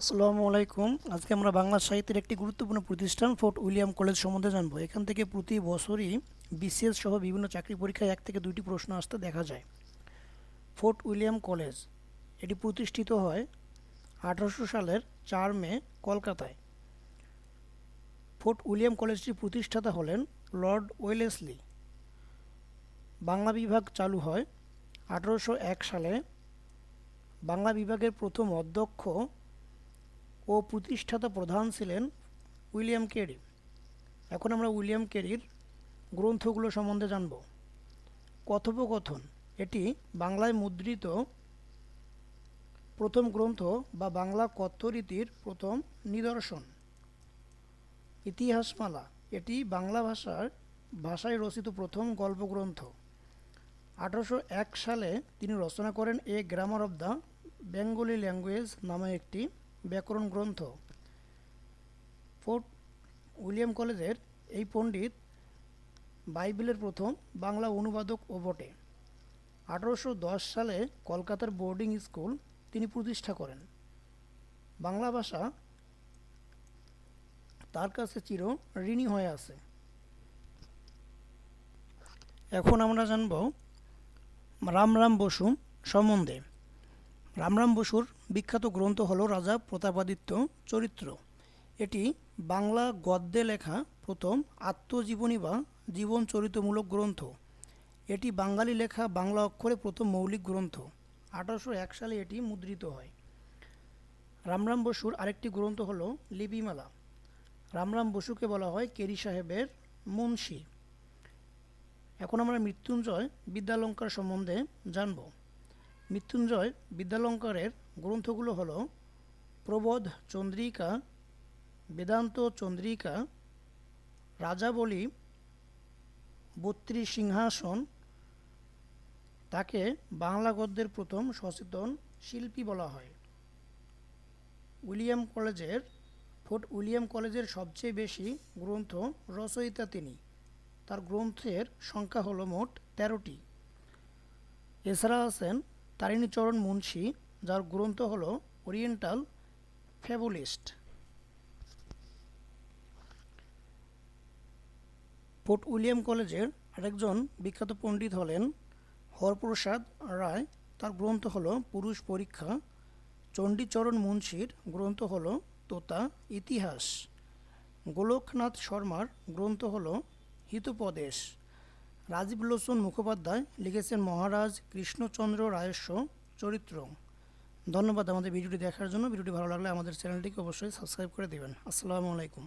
আসসালামু আলাইকুম। আজকে আমরা বাংলা সাহিত্যের একটি গুরুত্বপূর্ণ প্রতিষ্ঠান ফোর্ট উইলিয়াম কলেজ সম্বন্ধে জানব। এখান থেকে প্রতি বছরই বিসিএস সহ বিভিন্ন চাকরি পরীক্ষায় এক থেকে দুইটি প্রশ্ন আসতে দেখা যায়। ফোর্ট উইলিয়াম কলেজ, এটি প্রতিষ্ঠিত হয় আঠারোশো সালের চার মে কলকাতায়। ফোর্ট উইলিয়াম কলেজটির প্রতিষ্ঠাতা হলেন লর্ড ওয়েলেসলি। বাংলা বিভাগ চালু হয় আঠারোশো এক সালে। বাংলা বিভাগের প্রথম অধ্যক্ষ ও প্রতিষ্ঠাতা প্রধান ছিলেন উইলিয়াম কেরি। এখন আমরা উইলিয়াম কেরির গ্রন্থগুলো সম্বন্ধে জানব। কথোপকথন, এটি বাংলায় মুদ্রিত প্রথম গ্রন্থ বা বাংলা কথ্যরীতির প্রথম নিদর্শন। ইতিহাসমালা, এটি বাংলা ভাষার ভাষায় রচিত প্রথম গল্পগ্রন্থ। আঠারোশো এক সালে তিনি রচনা করেন a grammar of the Bengali language নামে একটি ব্যাকরণ গ্রন্থ। ফোর্ট উইলিয়াম কলেজের এই পণ্ডিত বাইবেলের প্রথম বাংলা অনুবাদক ও বটে। আঠারোশো দশ সালে কলকাতার বোর্ডিং স্কুল তিনি প্রতিষ্ঠা করেন। বাংলা ভাষা তার কাছে চির ঋণী হয়ে আছে। এখন আমরা জানব রামরাম বসু সম্বন্ধে। রামরাম বসুর বিখ্যাত গ্রন্থ হল রাজা প্রতাপাদিত্য চরিত্র। এটি বাংলা গদ্যে লেখা প্রথম আত্মজীবনী বা জীবন চরিত্রমূলক গ্রন্থ। এটি বাঙালি লেখা বাংলা অক্ষরে প্রথম মৌলিক গ্রন্থ। আঠারোশো এক সালে এটি মুদ্রিত হয়। রামরাম বসুর আরেকটি গ্রন্থ হল লিপিমালা। রামরাম বসুকে বলা হয় কেরি সাহেবের মুন্সি। এখন আমরা মৃত্যুঞ্জয় বিদ্যালঙ্কার সম্বন্ধে জানব। মৃত্যুঞ্জয় বিদ্যালঙ্কারের গ্রন্থগুলো হল প্রবোধ চন্দ্রিকা, বেদান্ত চন্দ্রিকা, রাজাবলী বত্রিশ সিংহাসন তাকে বাংলা গদ্যের প্রথম সচেতন শিল্পী বলা হয়। উইলিয়াম কলেজের, ফোর্ট উইলিয়াম কলেজের সবচেয়ে বেশি গ্রন্থ রচয়িতা তিনি। তার গ্রন্থের সংখ্যা হলো মোট তেরোটি। এছাড়া আছেন তারিণীচরণ মুন্সী, যার গ্রন্থ হল ওরিয়েন্টাল ফ্যাবুলিস্ট। ফোর্ট উইলিয়াম কলেজের আরেকজন বিখ্যাত পণ্ডিত হলেন হরপ্রসাদ রায়। তার গ্রন্থ হল পুরুষ পরীক্ষা। চণ্ডীচরণ মুন্সির গ্রন্থ হল তোতা ইতিহাস। গোলকনাথ শর্মার গ্রন্থ হল হিতোপদেশ। রাজীব লোচন মুখোপাধ্যায় লিখেছেন মহারাজ কৃষ্ণচন্দ্র রায়স্ব চরিত্র। ধন্যবাদ আমাদের ভিডিওটি দেখার জন্য। ভিডিওটি ভালো লাগলে আমাদের চ্যানেলটিকে অবশ্যই সাবস্ক্রাইব করে দেবেন। আসসালামু আলাইকুম।